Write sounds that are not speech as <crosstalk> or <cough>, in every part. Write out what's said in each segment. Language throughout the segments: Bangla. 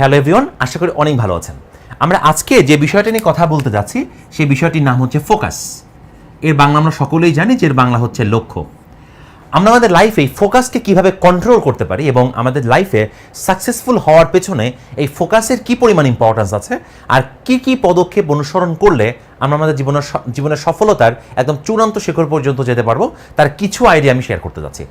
হ্যালো এভরিওয়ান, আশা করি অনেক ভালো আছেন। আমরা আজকে যে বিষয়টা নিয়ে কথা বলতে যাচ্ছি, সেই বিষয়টির নাম হচ্ছে ফোকাস। এর বাংলা আমরা সকলেই জানি যে এর বাংলা হচ্ছে লক্ষ্য। আমরা আমাদের লাইফে এই ফোকাসকে কীভাবে কন্ট্রোল করতে পারি এবং আমাদের লাইফে সাকসেসফুল হওয়ার পেছনে এই ফোকাসের কি পরিমাণ ইম্পর্ট্যান্স আছে আর কি কি পদক্ষেপ অনুসরণ করলে আমরা আমাদের জীবনের জীবনের সফলতার একদম চূড়ান্ত শিখর পর্যন্ত যেতে পারব, তার কিছু আইডিয়া আমি শেয়ার করতে যাচ্ছি।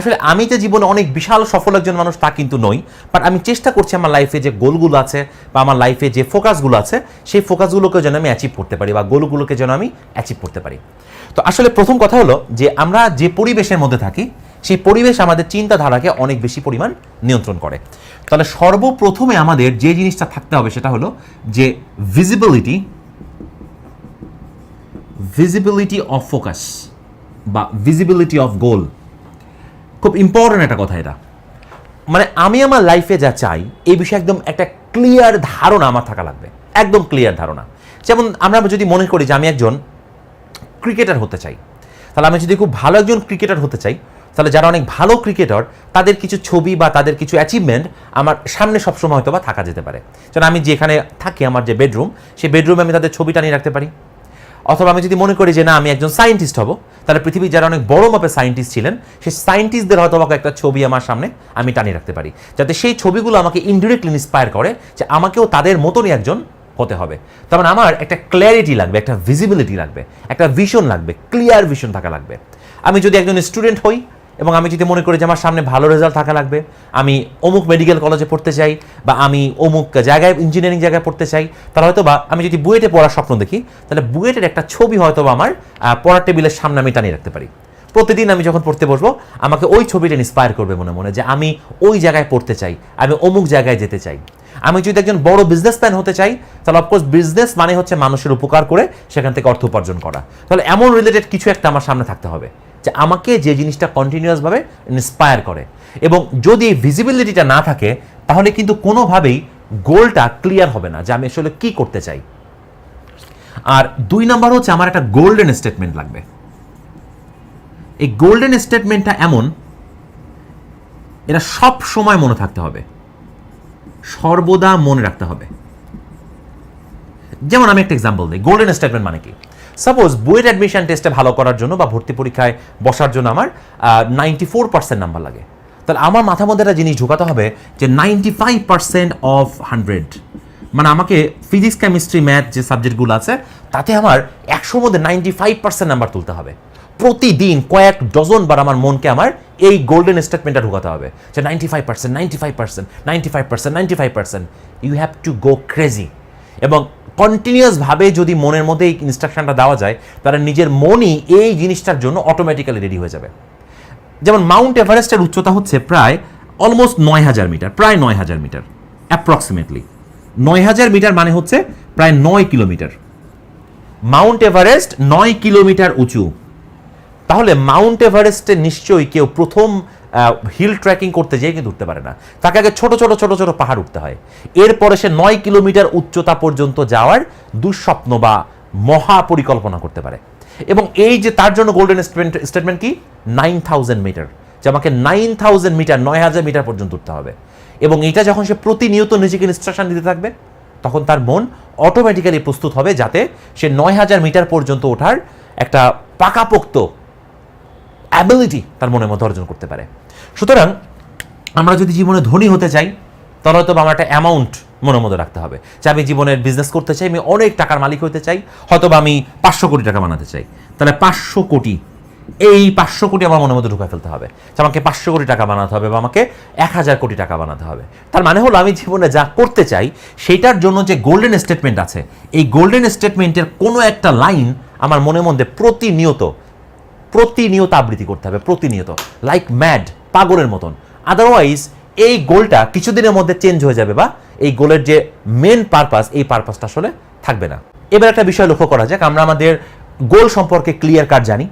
আসলে আমি যে জীবনে অনেক বিশাল সফল একজন মানুষ তা কিন্তু নই বাট আমি চেষ্টা করছি আমার লাইফে যে গোলগুলো আছে বা আমার লাইফে যে ফোকাসগুলো আছে, সেই ফোকাসগুলোকে যেন আমি অ্যাচিভ করতে পারি বা গোলগুলোকে যেন আমি অ্যাচিভ করতে পারি। তো আসলে প্রথম কথা হলো যে আমরা যে পরিবেশের মধ্যে থাকি, সেই পরিবেশ আমাদের চিন্তাধারাকে অনেক বেশি পরিমাণ নিয়ন্ত্রণ করে। তাহলে সর্বপ্রথমে আমাদের যে জিনিসটা থাকতে হবে সেটা হলো যে ভিজিবিলিটি ভিজিবিলিটি অফ ফোকাস বা ভিজিবিলিটি অফ গোল খুব ইম্পর্টেন্ট একটা কথা এটা। মানে আমি আমার লাইফে যা চাই, এই বিষয়ে একদম একটা ক্লিয়ার ধারণা আমার থাকা লাগবে। একদম ক্লিয়ার ধারণা। যেমন আমরা যদি মনে করি যে আমি একজন ক্রিকেটার হতে চাই, তাহলে আমি যদি খুব ভালো একজন ক্রিকেটার হতে চাই, তাহলে যারা অনেক ভালো ক্রিকেটার তাদের কিছু ছবি বা তাদের কিছু অ্যাচিভমেন্ট আমার সামনে সবসময় হয়তো বা থাকা যেতে পারে। যেন আমি যেখানে থাকি, আমার যে বেডরুম সেই বেডরুমে আমি তাদের ছবিটা নিয়ে রাখতে পারি। অথবা আমি যদি মনে করি যে না, আমি একজন সায়েন্টিস্ট হব, তাহলে পৃথিবীর যারা অনেক বড় মাপের সায়েন্টিস্ট ছিলেন, সেই সায়েন্টিস্টদের হয়তো আমাকে একটা ছবি আমার সামনে আমি টানিয়ে রাখতে পারি, যাতে সেই ছবিগুলো আমাকে ইনডিরেক্টলি ইন্সপায়ার করে যে আমাকেও তাদের মতনই একজন হতে হবে। তার মানে আমার একটা ক্ল্যারিটি লাগবে, একটা ভিজিবিলিটি লাগবে, একটা ভিশন লাগবে ক্লিয়ার ভিশন থাকা লাগবে। আমি যদি একজন স্টুডেন্ট হই এবং আমি যদি মনে করি যে আমার সামনে ভালো রেজাল্ট থাকা লাগবে, আমি অমুক মেডিকেল কলেজে পড়তে চাই বা আমি অমুক জায়গায় ইঞ্জিনিয়ারিং জায়গায় পড়তে চাই, তাহলে হয়তো বা আমি যদি বুয়েটে পড়ার স্বপ্ন দেখি, তাহলে বুয়েটের একটা ছবি হয়তো বা আমার পড়ার টেবিলের সামনে আমি টানিয়ে রাখতে পারি। প্রতিদিন আমি যখন পড়তে বসবো, আমাকে ওই ছবিটা ইন্সপায়ার করবে মনে মনে যে আমি ওই জায়গায় পড়তে চাই, আমি অমুক জায়গায় যেতে চাই। আমি যদি একজন বড় বিজনেসম্যান হতে চাই, তাহলে অফকোর্স বিজনেস মানে হচ্ছে মানুষের উপকার করে সেখান থেকে অর্থ উপার্জন করা। তাহলে এমন রিলেটেড কিছু একটা আমার সামনে থাকতে হবে। যে আমাকে যে জিনিসটা কন্টিনিউয়াসভাবে ইন্সপায়ার করে। এবং যদি এই ভিজিবিলিটিটা না থাকে, তাহলে কিন্তু কোনোভাবেই গোলটা ক্লিয়ার হবে না যে আমি আসলে কি করতে চাই। আর দুই নাম্বার হচ্ছে আমার একটা গোল্ডেন স্টেটমেন্ট লাগবে। এই গোল্ডেন স্টেটমেন্টটা এমন, এটা সব সময় মনে থাকতে হবে। সর্বদা মনে রাখতে হবে। যেমন আমি একটা এক্সাম্পল দিই গোল্ডেন স্টেটমেন্ট মানে কি? সাপোজ বুয়েট অ্যাডমিশন টেস্টে ভালো করার জন্য বা ভর্তি পরীক্ষায় বসার জন্য আমার নাইনটি ফোর পার্সেন্ট নাম্বার লাগে। তাহলে আমার মাথার মধ্যে একটা জিনিস ঢোকাতে হবে যে ninety five percent of hundred মানে আমাকে ফিজিক্স কেমিস্ট্রি ম্যাথ যে সাবজেক্টগুলো আছে, তাতে আমার একশোর মধ্যে নাইনটি ফাইভ পার্সেন্ট নাম্বার তুলতে হবে। প্রতিদিন কয়েক ডজন বার আমার মনকে আমার এই গোল্ডেন স্টেটমেন্টটা ঢোকাতে হবে যে ninety five percent ninety five percent ninety five percent ninety five percent you have to go crazy এবং কন্টিনিউয়াসভাবে যদি মনের মধ্যে এই ইনস্ট্রাকশনটা দেওয়া যায়, তাহলে নিজের মনই এই জিনিসটার জন্য অটোমেটিক্যালি রেডি হয়ে যাবে। যেমন মাউন্ট এভারেস্টের উচ্চতা হচ্ছে প্রায় অলমোস্ট নয় হাজার মিটার, প্রায় নয় হাজার মিটার অ্যাপ্রক্সিমেটলি নয় হাজার মিটার মানে হচ্ছে প্রায় নয় কিলোমিটার। মাউন্ট এভারেস্ট নয় কিলোমিটার উঁচু। তাহলে মাউন্ট এভারেস্টে নিশ্চয়ই কেউ প্রথম হিল ট্রেকিং করতে যেয়ে কিন্তু উঠতে পারে না। তাকে আগে ছোট ছোট ছোট ছোট পাহাড় উঠতে হয়। এরপরে সে নয় কিলোমিটার উচ্চতা পর্যন্ত যাওয়ার দুঃস্বপ্ন বা মহা পরিকল্পনা করতে পারে। এবং এই যে তার জন্য গোল্ডেন স্টেটমেন্ট স্টেটমেন্ট কি? নাইন থাউজেন্ড মিটার যে আমাকে নাইন থাউজেন্ড মিটার নয় হাজার মিটার পর্যন্ত উঠতে হবে। এবং এটা যখন সে প্রতিনিয়ত নিজেকে ইনস্ট্রাকশন দিতে থাকবে, তখন তার মন অটোমেটিক্যালি প্রস্তুত হবে যাতে সে নয় হাজার মিটার পর্যন্ত ওঠার একটা পাকাপোক্ত অ্যাবিলিটি তার মনের মধ্যে অর্জন করতে পারে। সুতরাং আমরা যদি জীবনে ধনী হতে চাই, তাহলে হয়তো আমার একটা অ্যামাউন্ট মনের মধ্যে রাখতে হবে। যে আমি জীবনের বিজনেস করতে চাই, আমি অনেক টাকার মালিক হতে চাই, হয়তো বা আমি পাঁচশো কোটি টাকা বানাতে চাই। তাহলে পাঁচশো কোটি, এই পাঁচশো কোটি আমার মনের মধ্যে ঢুকে ফেলতে হবে। যে আমাকে পাঁচশো কোটি টাকা বানাতে হবে বা আমাকে এক হাজার কোটি টাকা বানাতে হবে। তার মানে হলো আমি জীবনে যা করতে চাই, সেইটার জন্য যে গোল্ডেন স্টেটমেন্ট আছে, এই গোল্ডেন স্টেটমেন্টের কোনো একটা লাইন আমার মনের মধ্যে প্রতিনিয়ত প্রতিনিয়ত আবৃত্তি করতে হবে, প্রতিনিয়ত লাইক ম্যাড পাগলের মতন। আদারওয়াইজ এই গোলটা কিছুদিনের মধ্যে চেঞ্জ হয়ে যাবে বা এই গোলের যে মেন পারপাস এই পারপাসটা আসলে থাকবে না। এবার একটা বিষয় লক্ষ্য করা যাক, আমরা আমাদের গোল সম্পর্কে ক্লিয়ার কাট জানি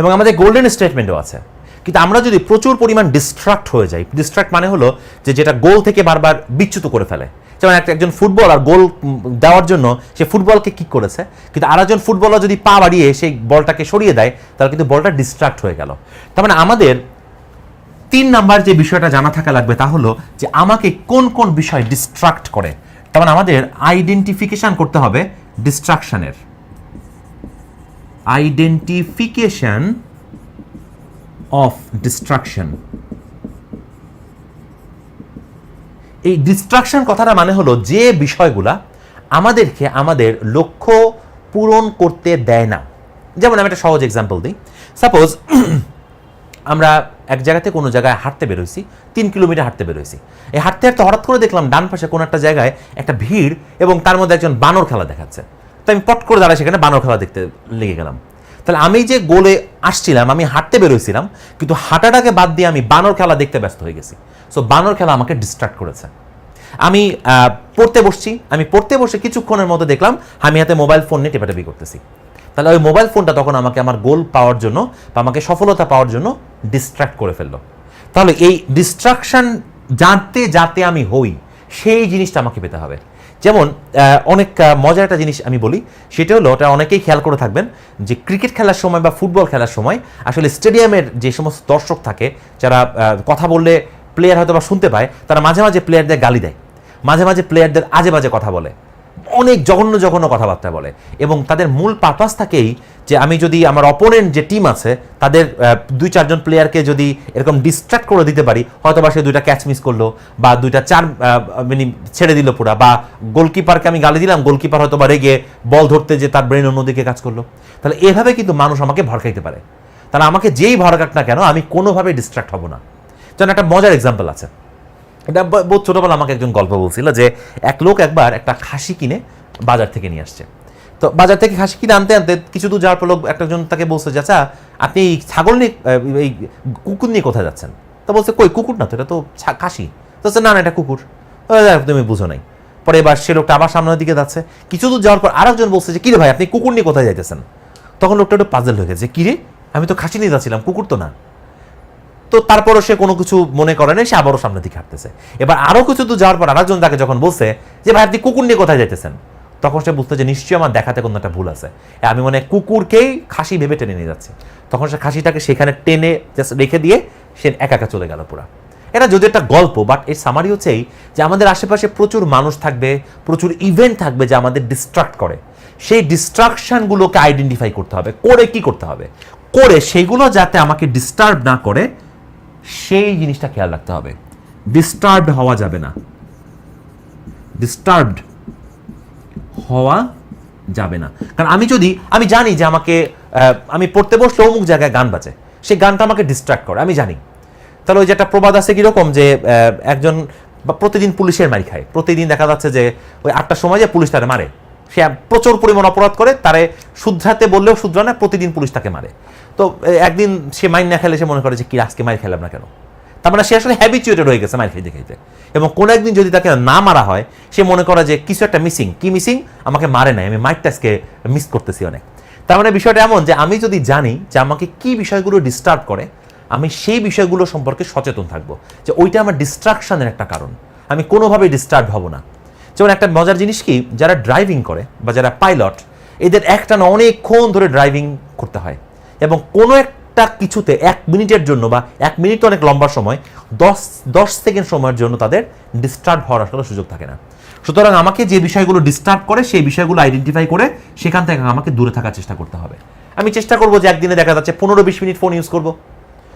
এবং আমাদের গোল্ডেন স্টেটমেন্টও আছে। কিন্তু আমরা যদি প্রচুর পরিমাণ ডিস্ট্রাক্ট হয়ে যাই ডিস্ট্রাক্ট মানে হলো যে যেটা গোল থেকে বারবার বিচ্যুত করে ফেলে। যেমন একজন ফুটবলার গোল দেওয়ার জন্য সে ফুটবলকে কিক করেছে, কিন্তু আর আরেকজন ফুটবলার যদি পা বাড়িয়ে সেই বলটাকে সরিয়ে দেয়, তাহলে কিন্তু বলটা ডিস্ট্রাক্ট হয়ে গেল। তার মানে আমাদের তিন নাম্বার যে বিষয়টা জানা থাকা লাগবে তা হলো যে আমাকে কোন কোন বিষয় ডিস্ট্রাক্ট করে। তার মানে আমাদের আইডেন্টিফিকেশন করতে হবে ডিস্ট্রাকশানের আইডেন্টিফিকেশন অফ ডিস্ট্রাকশন এই ডিস্ট্রাকশন কথাটা মানে হলো যে বিষয়গুলা আমাদেরকে আমাদের লক্ষ্য পূরণ করতে দেয় না। যেমন আমি একটা সহজ এক্সাম্পল দিই। সাপোজ <clears throat> আমরা এক জায়গাতে কোনো জায়গায় হাঁটতে বেরোইছি, তিন কিলোমিটার হাঁটতে বেরোইছি। এই হাঁটতে হাঁটতে হঠাৎ করে দেখলাম ডান পাশে কোনো একটা জায়গায় একটা ভিড় এবং তার মধ্যে একজন বানর খেলা দেখাচ্ছে। তো আমি পট করে দাঁড়াই সেখানে বানর খেলা দেখতে লেগে গেলাম। তাহলে আমি যে গোলে আসছিলাম, আমি হাঁটতে বেরোইছিলাম, কিন্তু হাঁটাটাকে বাদ দিয়ে আমি বানর খেলা দেখতে ব্যস্ত হয়ে গেছি। সো বানর খেলা আমাকে ডিস্ট্রাক্ট করেছে। আমি পড়তে বসছি, আমি পড়তে বসে কিছুক্ষণের মতো দেখলাম আমি হাতে মোবাইল ফোন নিয়ে টেপাটেপি করতেছি। তাহলে ওই মোবাইল ফোনটা তখন আমাকে আমার গোল পাওয়ার জন্য বা আমাকে সফলতা পাওয়ার জন্য ডিস্ট্রাক্ট করে ফেলল। তাহলে এই ডিস্ট্রাকশন যাতে যাতে আমি হই, সেই জিনিসটা আমাকে পেতে হবে। যেমন অনেক মজার একটা জিনিস আমি বলি, সেটা হলো ওটা অনেকেই খেয়াল করে থাকবেন, যে ক্রিকেট খেলার সময় বা ফুটবল খেলার সময় আসলে স্টেডিয়ামের যে সমস্ত দর্শক থাকে, যারা কথা বললে প্লেয়ার হয়তো বা শুনতে পায়, তারা মাঝে মাঝে প্লেয়ারদের গালি দেয়। মাঝে মাঝে প্লেয়ারদের আজে বাজে কথা বলে। অনেক জঘন্য জঘন্য কথাবার্তা বলে। এবং তাদের মূল পারপাস থাকেই যে আমি যদি আমার অপোনেন্ট যে টিম আছে, তাদের দুই চারজন প্লেয়ারকে যদি এরকম ডিস্ট্র্যাক্ট করে দিতে পারি হয়তো বা সে দুইটা ক্যাচ মিস করল, বা দুইটা চার মানে ছেড়ে দিল পুরা, বা গোলকিপারকে আমি গালি দিলাম গোলকিপার হয়তো বা রেগে বল ধরতে যে তার ব্রেন অন্যদিকে কাজ করল। তাহলে এভাবে কিন্তু মানুষ আমাকে ভড়কাইতে পারে। তাহলে আমাকে যেই ভড়কাক না কেন, আমি কোনোভাবে ডিস্ট্র্যাক্ট হব না। যেন একটা মজার এক্সাম্পল আছে। এটা ছোটবেলা আমাকে একজন গল্প বলছিল যে এক লোক একবার একটা খাসি কিনে বাজার থেকে নিয়ে আসছে। তো বাজার থেকে খাসি কিনে আনতে আনতে কিছু দূর যাওয়ার পর লোক একজন তাকে বলছে যে আচ্ছা আপনি এই ছাগল নিয়ে এই কুকুর নিয়ে কোথায় যাচ্ছেন? তো বলছে, কই, কুকুর না তো, এটা তো খাসি। তো না না, এটা কুকুর। তুমি বুঝো নাই। পরে এবার সে লোকটা আবার সামনের দিকে যাচ্ছে। কিছু দূর যাওয়ার পর আরেকজন বলছে যে কিরে ভাই, আপনি কুকুর নিয়ে কোথায় যাইতেছেন? তখন লোকটা একটু পাজল হয়ে গেছে কিরে আমি তো খাসি নিয়ে যাচ্ছিলাম, কুকুর তো না। তো তারপরও সে কোনো কিছু মনে করে না সে আবারও সামনের দিকে হাঁটতেছে। এবার আরও কিছু দূর যাওয়ার পর আরেকজন তাকে যখন বলছে যে, ভাই, আপনি কুকুর নিয়ে কোথায় যাইতেছেন? তখন সে বুঝতে যে, নিশ্চয়ই আমার দেখাতে কোনো একটা ভুল আছে। আমি মনে কুকুরকেই খাসি ভেবে টেনে নিয়ে যাচ্ছি। তখন সে খাসিটাকে সেখানে টেনে জাস্ট রেখে দিয়ে সে একা একা চলে গেল পুরা। এটা যদি একটা গল্প বাট এর সামারি হচ্ছে এই যে, আমাদের আশেপাশে প্রচুর মানুষ থাকবে, প্রচুর ইভেন্ট থাকবে যে আমাদের ডিস্ট্রাক্ট করে। সেই ডিস্ট্রাকশনগুলোকে আইডেন্টিফাই করতে হবে। করে কি করতে হবে? করে সেগুলো যাতে আমাকে ডিস্টার্ব না করে সেই জিনিসটা খেয়াল রাখতে হবে। ডিস্টার্বড হওয়া যাবে না। ডিস্টার্বড হওয়া যাবে না। কারণ আমি যদি, আমি জানি যে আমাকে আমি পড়তে বসলে অমুক জায়গায় গান বাজে। সেই গানটা আমাকে ডিস্ট্রাক্ট করে, আমি জানি। তাহলে ওই যে একটা প্রবাদ আছে কীরকম যে একজন প্রতিদিন পুলিশের মারি খায়। প্রতিদিন দেখা যাচ্ছে যে ওই আটটার সময় যে পুলিশ তারে মারে। সে প্রচুর পরিমাণ অপরাধ করে, তারে শুধরাতে বললেও শুধরা না, প্রতিদিন পুলিশ তাকে মারে। তো একদিন সে মাইন না খেলে সে মনে করে যে কি আজকে মাইর খেলাম না কেন? তার মানে সে আসলে হ্যাবিচুয়েটেড হয়ে গেছে মাইর খাইতে খাইতে এবং কোনো একদিন যদি তাকে না মারা হয়, সে মনে করে যে, কিছু একটা মিসিং কি মিসিং আমাকে মারে নাই, আমি মাইকটা আজকে মিস করতেছি অনেক। তার মানে বিষয়টা এমন যে, আমি যদি জানি যে, আমাকে কি বিষয়গুলো ডিস্টার্ব করে, আমি সেই বিষয়গুলো সম্পর্কে সচেতন থাকব। যে, ওইটা আমার ডিস্ট্রাকশনের একটা কারণ। আমি কোনোভাবেই ডিস্টার্ব হব না। যেমন একটা মজার জিনিস কি, যারা ড্রাইভিং করে বা যারা পাইলট এদের একটা না অনেকক্ষণ ধরে ড্রাইভিং করতে হয়। এবং কোনো একটা কিছুতে এক মিনিটের জন্য বা এক মিনিট অনেক লম্বা সময়, দশ দশ সেকেন্ড সময়ের জন্য তাদের ডিস্টার্ব হওয়ার আসলে সুযোগ থাকে না। সুতরাং আমাকে যে বিষয়গুলো ডিস্টার্ব করে, সেই বিষয়গুলো আইডেন্টিফাই করে সেখান থেকে আমাকে দূরে থাকার চেষ্টা করতে হবে। আমি চেষ্টা করব যে একদিনে দেখা যাচ্ছে পনেরো বিশ মিনিট ফোন ইউজ করব।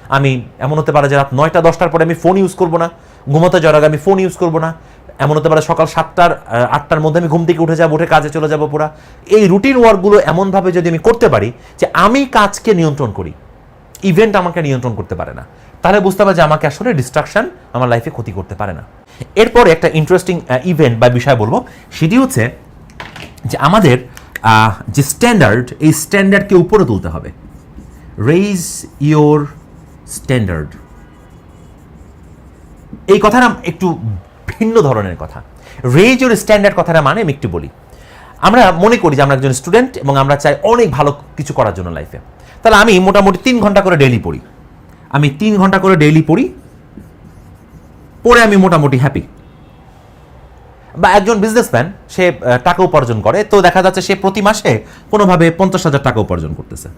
আমি এমন হতে পারে যে রাত নয়টা, দশটার পরে আমি ফোন ইউজ করব না। ঘুমোতে যাওয়ার আগে আমি ফোন ইউজ করব না। এমন হতে পারে সকাল সাতটার আটটার মধ্যে আমি ঘুম থেকে উঠে যাব, উঠে কাজে চলে যাব পুরা। এই রুটিন ওয়ার্কগুলো এমনভাবে যদি আমি করতে পারি যে আমি কাজকে নিয়ন্ত্রণ করি ইভেন্ট আমাকে নিয়ন্ত্রণ করতে পারে না। তাহলে বুঝতে পারবে যে আমাকে আসলে ডিস্ট্রাকশন আমার লাইফে ক্ষতি করতে পারে না। এরপর একটা ইন্টারেস্টিং ইভেন্ট বা বিষয় বলব। সেটি হচ্ছে যে আমাদের যে স্ট্যান্ডার্ড এই স্ট্যান্ডার্ডকে উপরে তুলতে হবে। রেইজ ইয়োর স্ট্যান্ডার্ড এই কথাটা একটু ভিন্ন ধরনের কথা। রেজ ওর স্ট্যান্ডার্ড কথাটা মানে আমি একটু বলি। আমরা মনে করি যে আমরা একজন স্টুডেন্ট এবং আমরা চাই অনেক ভালো কিছু করার জন্য লাইফে তাহলে আমি মোটামুটি তিন ঘণ্টা করে ডেইলি পড়ি। আমি তিন ঘণ্টা করে ডেইলি পড়ি। পড়ে আমি মোটামুটি হ্যাপি বা একজন বিজনেসম্যান সে টাকা উপার্জন করে। তো দেখা যাচ্ছে সে প্রতি মাসে কোনোভাবে পঞ্চাশ হাজার টাকা উপার্জন করতেছে।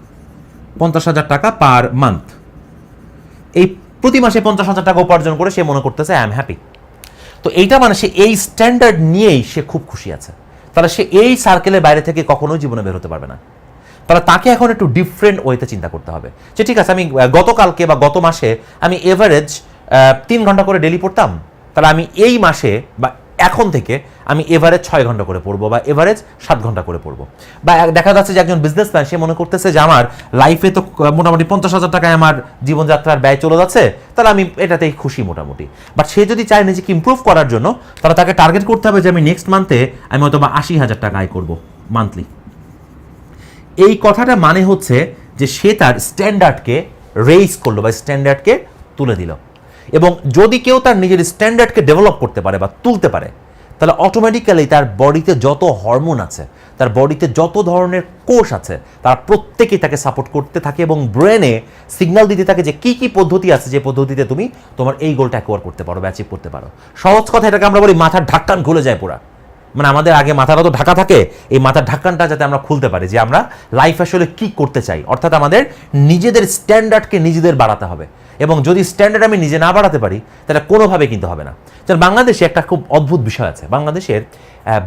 পঞ্চাশ হাজার টাকা পার মান্থ এই প্রতি মাসে পঞ্চাশ হাজার টাকা উপার্জন করে সে মনে করতেছে আই এম হ্যাপি তো এইটা মানে সে এই স্ট্যান্ডার্ড নিয়েই সে খুব খুশি আছে। তাহলে সে এই সার্কেলের বাইরে থেকে কখনোই জীবনে বের হতে পারবে না। তাহলে তাকে এখন একটু ডিফারেন্ট ওয়েতে চিন্তা করতে হবে। সে ঠিক আছে, আমি গতকালকে বা গত মাসে আমি এভারেজ তিন ঘণ্টা করে ডেলি পড়তাম। তাহলে আমি এই মাসে বা এখন থেকে আমি এভারেজ ছয় ঘণ্টা করে পড়ব বা এভারেজ সাত ঘণ্টা করে পড়ব। বা দেখা যাচ্ছে যে একজন বিজনেসম্যান সে মনে করতেছে যে আমার লাইফে তো মোটামুটি পঞ্চাশ হাজার টাকায় আমার জীবনযাত্রার ব্যয় চলে যাচ্ছে, তাহলে আমি এটাতেই খুশি মোটামুটি। বাট সে যদি চায় নিজেকে ইমপ্রুভ করার জন্য, তাহলে তাকে টার্গেট করতে হবে যে আমি নেক্সট মান্থে আমি হয়তো বা আশি হাজার টাকা আয় করব মান্থলি এই কথাটা মানে হচ্ছে যে সে তার স্ট্যান্ডার্ডকে রেইজ করল বা স্ট্যান্ডার্ডকে তুলে দিল। এবং যদি কেউ তার নিজের স্ট্যান্ডার্ডকে ডেভেলপ করতে পারে বা তুলতে পারে, তাহলে অটোমেটিক্যালি তার বডিতে যত হরমোন আছে, তার বডিতে যত ধরনের কোষ আছে, তার প্রত্যেকেই তাকে সাপোর্ট করতে থাকে এবং ব্রেনে সিগন্যাল দিতে থাকে যে কি কি পদ্ধতি আছে, যে পদ্ধতিতে তুমি তোমার এই গোলটা অ্যাকোয়ার করতে পারো অ্যাচিভ করতে পারো। সহজ কথা এটাকে আমরা বলি মাথার ঢাক্কান খুলে যায় পুরা। মানে আমাদের আগে মাথাটা তো ঢাকা থাকে, এই মাথার ঢাক্কানটা যাতে আমরা খুলতে পারি যে আমরা লাইফ আসলে কি করতে চাই। অর্থাৎ আমাদের নিজেদের স্ট্যান্ডার্ডকে নিজেদের বাড়াতে হবে। এবং যদি স্ট্যান্ডার্ড আমি নিজে না বাড়াতে পারি, তাহলে কোনোভাবে কিন্তু হবে না। যেমন বাংলাদেশে একটা খুব অদ্ভুত বিষয় আছে। বাংলাদেশের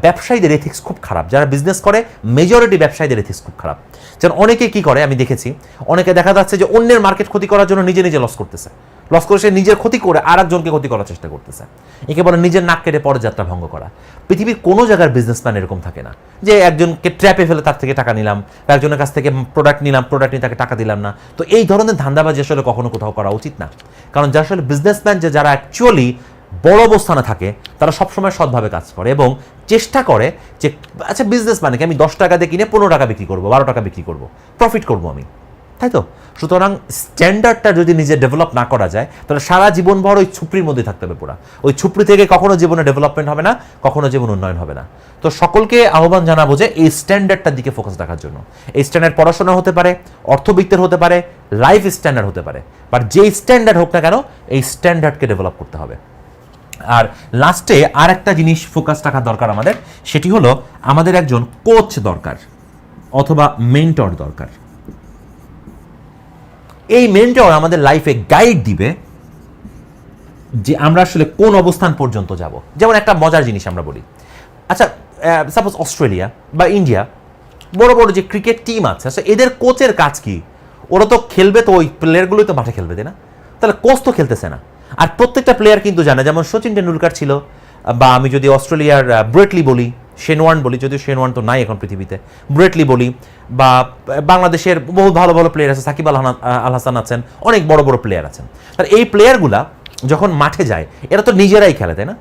ব্যবসায়ীদের এথিক্স খুব খারাপ। যারা বিজনেস করে মেজরিটি ব্যবসায়ীদের এথিক্স খুব খারাপ। যেমন অনেকে কি করে, আমি দেখেছি, অনেকে দেখা যাচ্ছে যে অন্যের মার্কেট ক্ষতি করার জন্য নিজে নিজে লস করতেছে। লস করে সে নিজের ক্ষতি করে আর একজনকে ক্ষতি করার চেষ্টা করতেছে। একে বলে নিজের নাক কেটে পরে যাত্রা ভঙ্গ করা। পৃথিবীর কোনো জায়গার বিজনেসম্যান এরকম থাকে না যে একজনকে ট্র্যাপে ফেলে তার থেকে টাকা নিলাম বা একজনের কাছ থেকে প্রোডাক্ট নিলাম প্রোডাক্ট নিয়ে তাকে টাকা দিলাম না। তো এই ধরনের ধান্দাবাজি আসলে কখনো কোথাও করা উচিত না। কারণ যারা আসলে বিজনেসম্যান যে যারা অ্যাকচুয়ালি বড় অবস্থানে থাকে, তারা সবসময় সৎভাবে কাজ করে এবং চেষ্টা করে যে আচ্ছা বিজনেস মানে কি আমি দশ টাকা দিয়ে কিনে পনেরো টাকা বিক্রি করব, বারো টাকা বিক্রি করব প্রফিট করব আমি। তাই তো? সুতরাং স্ট্যান্ডার্ডটা যদি নিজে ডেভেলপ না করা যায়, তাহলে সারা জীবনভর ওই ছুপড়ির মধ্যে থাকতে হবে পুরা। ওই ছুপড়ি থেকে কখনো জীবনে ডেভেলপমেন্ট হবে না, কখনো জীবন উন্নয়ন হবে না। তো সকলকে আহ্বান জানাব যে এই স্ট্যান্ডার্ডটার দিকে ফোকাস রাখার জন্য। এই স্ট্যান্ডার্ড পড়াশোনা হতে পারে, অর্থবিত্তের হতে পারে লাইফ স্ট্যান্ডার্ড হতে পারে। বাট যেই স্ট্যান্ডার্ড হোক না কেন, এই স্ট্যান্ডার্ডকে ডেভেলপ করতে হবে। আর লাস্টে আর একটা জিনিস ফোকাস রাখা দরকার আমাদের, সেটি হলো আমাদের একজন কোচ দরকার, অথবা মেন্টর দরকার। এই মেন্টর আমাদের লাইফে গাইড দিবে যে আমরা আসলে কোন অবস্থান পর্যন্ত যাব। যেমন একটা মজার জিনিস আমরা বলি। আচ্ছা সাপোজ অস্ট্রেলিয়া বা ইন্ডিয়া বড় বড় যে ক্রিকেট টিম আছে আচ্ছা এদের কোচের কাজ কি? ওরা তো খেলবে তো ওই প্লেয়ারগুলোই তো মাঠে খেলবে না? তাহলে কোচ তো খেলতেছে না। আর প্রত্যেকটা প্লেয়ার কিন্তু জানে, যেমন সচিন টেন্ডুলকার ছিল, বা আমি যদি অস্ট্রেলিয়ার ব্রেটলি বলি শেনওয়ান বলি, যদিও শেনওয়ান তো নাই এখন পৃথিবীতে। ব্রেটলি বলি, বা, বাংলাদেশের বহু ভালো ভালো প্লেয়ার আছে, সাকিব আল আল হাসান আছেন, অনেক বড় বড় প্লেয়ার আছেন। তাহলে এই প্লেয়ারগুলা যখন মাঠে যায়, এরা তো নিজেরাই খেলে, তাই না?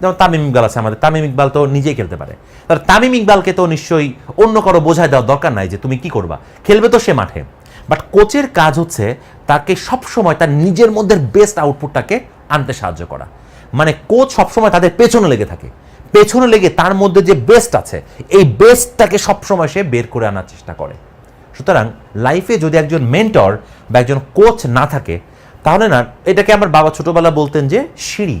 যেমন তামিম ইকবাল আছে আমাদের, তামিম ইকবাল তো নিজেই খেলতে পারে। তাহলে তামিম ইকবালকে তো নিশ্চয়ই অন্য কারও বোঝায় দেওয়ার দরকার নাই যে তুমি কি করবা। খেলবে তো সে মাঠে। বাট কোচের কাজ হচ্ছে তাকে সবসময় তার নিজের মধ্যে বেস্ট আউটপুটটাকে আনতে সাহায্য করা। মানে কোচ সবসময় তাদের পেছনে লেগে থাকে। পেছনে লেগে তার মধ্যে যে বেস্ট আছে, এই বেস্টটাকে সবসময় সে বের করে আনার চেষ্টা করে। সুতরাং লাইফে যদি একজন মেন্টর বা একজন কোচ না থাকে, তাহলে না, এটাকে আমার বাবা ছোটোবেলা বলতেন যে সিঁড়ি।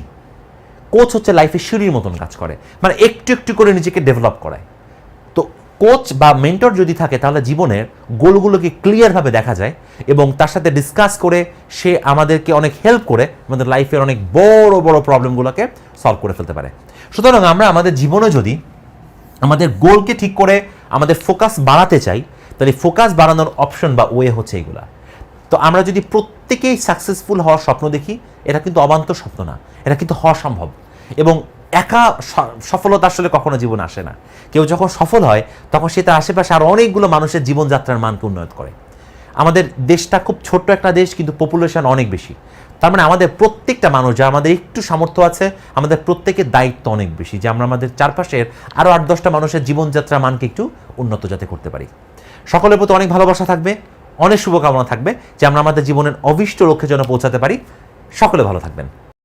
কোচ হচ্ছে লাইফে সিঁড়ির মতন কাজ করে। মানে একটু একটু করে নিজেকে ডেভেলপ করায়। তো কোচ বা মেন্টর যদি থাকে, তাহলে জীবনের গোলগুলোকে ক্লিয়ারভাবে দেখা যায় এবং তার সাথে ডিসকাস করে সে আমাদেরকে অনেক হেল্প করে, আমাদের লাইফের অনেক বড় বড় প্রবলেমগুলোকে সলভ করে ফেলতে পারে। সুতরাং আমরা আমাদের জীবনে যদি আমাদের গোলকে ঠিক করে আমাদের ফোকাস বাড়াতে চাই, তাহলে ফোকাস বাড়ানোর অপশন বা ওয়ে হচ্ছে এগুলা। তো আমরা যদি প্রত্যেকেই সাকসেসফুল হওয়ার স্বপ্ন দেখি, এটা কিন্তু অবান্তর স্বপ্ন না, এটা কিন্তু হওয়া সম্ভব। এবং একা সফলতা আসলে কখনো জীবন আসে না। কেউ যখন সফল হয়, তখন সে তার আশেপাশে আরও অনেকগুলো মানুষের জীবনযাত্রার মানকে উন্নয়ন করে। আমাদের দেশটা খুব ছোট্ট একটা দেশ, কিন্তু পপুলেশন অনেক বেশি। তার মানে আমাদের প্রত্যেকটা মানুষ যা আমাদের একটু সামর্থ্য আছে, আমাদের প্রত্যেকের দায়িত্ব অনেক বেশি, যে আমরা আমাদের চারপাশের আরও আট দশটা মানুষের জীবনযাত্রার মানকে একটু উন্নত যাতে করতে পারি। সকলের প্রতি অনেক ভালোবাসা থাকবে, অনেক শুভকামনা থাকবে, যে আমরা আমাদের জীবনের অভিষ্ট লক্ষ্যে যেন পৌঁছাতে পারি। সকলে ভালো থাকবেন।